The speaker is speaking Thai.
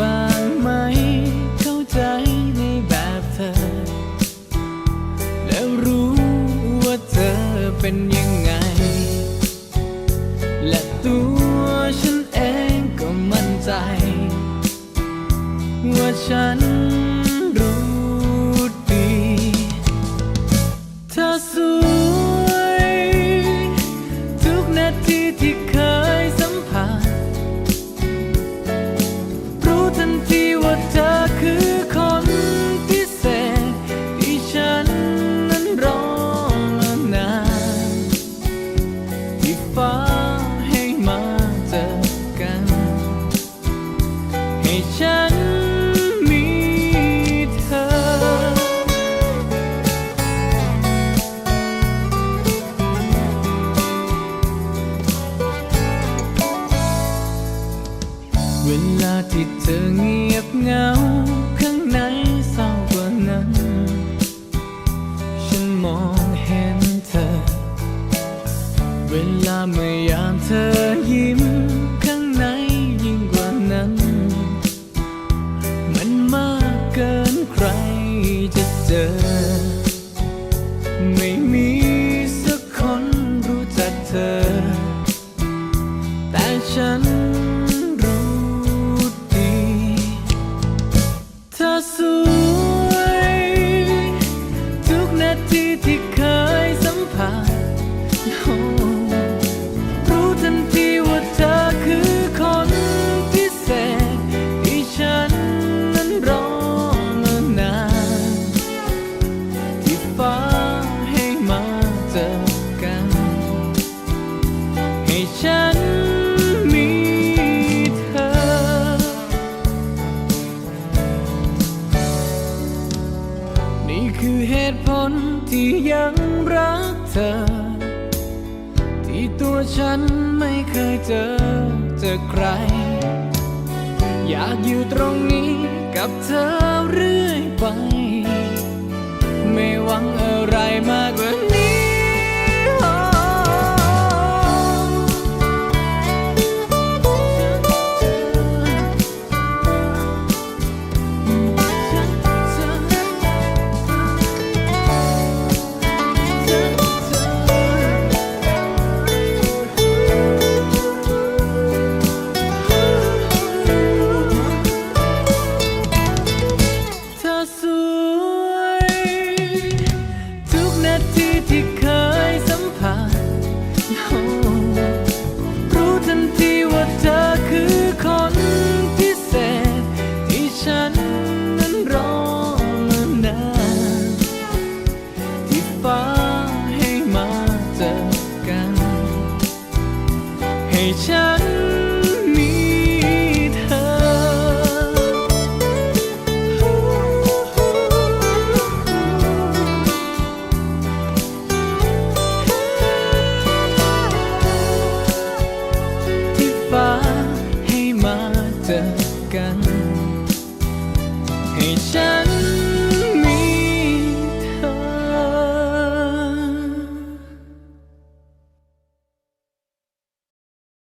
บ้างไหม เข้าใจในแบบเธอ และรู้ว่าเธอเป็นยังไง และตัวฉันเองก็มั่นใจ ว่าฉัน ที่เธอเงียบเหงาข้างในเศร้ากว่านั้น ฉันมองเห็นเธอ เวลาเมื่อยามเธอยิ้มข้างในยิ่งกว่านั้น มันมากเกินใครจะเจอ ไม่มีสักคนรู้จักเธอ แต่ฉัน ยังรักเธอ ที่ตัวฉันไม่เคยเจอเจอใคร อยากอยู่ตรงนี้กับเธอเรื่อยไป ไม่หวังอะไรมากกว่า ให้